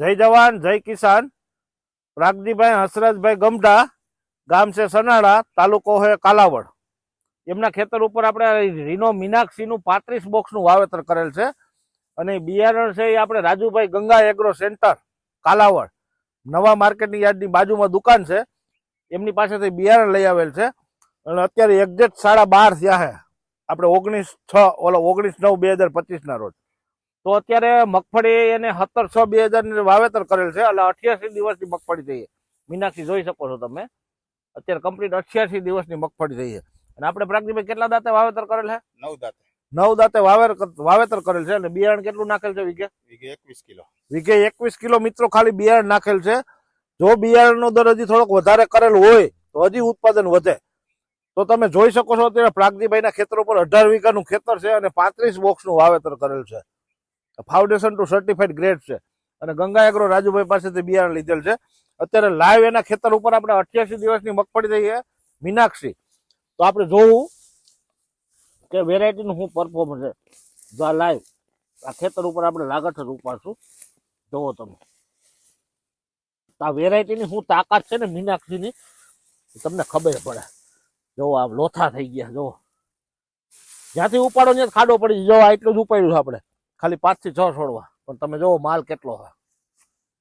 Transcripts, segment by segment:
જય જવાન, જય કિસાન. પ્રાગજીભાઈ હસરતભાઈ ગમઢા, ગામ છે સનાળા, તાલુકો છે કાલાવડ. એમના ખેતર ઉપર આપણે રીનો મીનાક્ષીનું પાંત્રીસ બોક્સનું વાવેતર કરેલ છે. અને બિયારણ છે એ આપણે રાજુભાઈ ગંગા એગ્રો સેન્ટર, કાલાવડ. નવા માર્કેટની યાર્ડની બાજુમાં દુકાન છે. એમની પાસેથી બિયારણ લઈ આવેલ છે. અને અત્યારે એક્ઝેક્ટ સાડા બાર થયા છે. આપણે ઓગણીસ છ, ઓલો ઓગણીસ નવ બે હજાર પચીસના રોજ. તો અત્યારે મગફળી એને સત્તર છ બે હજાર વાવેતર કરેલ છે. એટલે અઠ્યાસી દિવસની મગફળી થઈ મીનાક્ષી જોઈ શકો છો તમે. અત્યારે કમ્પ્લીટ અઠ્યાસી દિવસની મગફળી થઈ છે. અને આપણે પ્રાગજીભાઈ કેટલા દાંતે વાવેતર કરેલ છે નવ દાંતે. નવ દાંતે વાવેર વાવેતર કરેલ છે. અને બિયારણ કેટલું નાખેલ છે વીઘે? વીઘે એકવીસ કિલો. વીઘે એકવીસ કિલો મિત્રો ખાલી બિયારણ નાખેલ છે. જો બિયારણનો દર હજી થોડોક વધારે કરેલ હોય તો હજી ઉત્પાદન વધે. તો તમે જોઈ શકો છો અત્યારે પ્રાગજીભાઈના ખેતર ઉપર અઢાર વીઘાનું ખેતર છે અને પાંત્રીસ બોક્સનું વાવેતર કરેલ છે. ફાઉન્ડેશન ટુ સર્ટિફાઈડ ગ્રેડ છે. અને ગંગા એગ્રો રાજુભાઈ પાસેથી બિયારણ લીધેલ છે. અત્યારે લાઈવ એના ખેતર ઉપર આપણે અઠ્યાસી દિવસની મગફળી થઈ મીનાક્ષી. તો આપણે જોવું કે વેરાયટીનું શું પરફોર્મન્સ છે. જો આ લાઈવ આ ખેતર ઉપર આપણે લાગઠ જ ઉપાડશું જોવો તમે. આ વેરાયટીની શું તાકાત છે ને મીનાક્ષીની? તમને ખબર પડે. જોવો, આ લોથા થઈ ગયા, જોવો. જ્યાંથી ઉપાડો ત્યાં ખાડો પડી જો આ એટલું જ ઉપાડ્યું છે આપણે. ખાલી પાંચથી છ છોડવા. પણ તમે જોવો માલ કેટલો હોય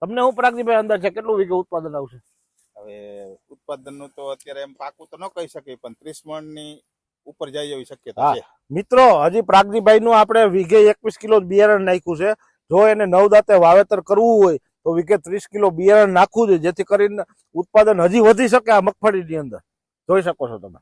તમને હું પ્રાગજીભાઈ અંદર છે કેટલું વીઘે ઉત્પાદન આવશે? હવે ઉત્પાદનનું તો અત્યારે એમ પાકું તો ન કહી શકીએ પણ ત્રીસ મણની ઉપર જાય એવી શક્યતા. છે. મિત્રો હજી પ્રાગજીભાઈ નું આપણે વીઘે એકવીસ કિલો બિયારણ નાખ્યું છે. જો એને નવ દાંતે વાવેતર કરવું હોય તો વીઘે ત્રીસ કિલો બિયારણ નાખવું જોઈએ જેથી કરીને ઉત્પાદન હજી વધી શકે આ મગફળીની અંદર. જોઈ શકો છો તમે.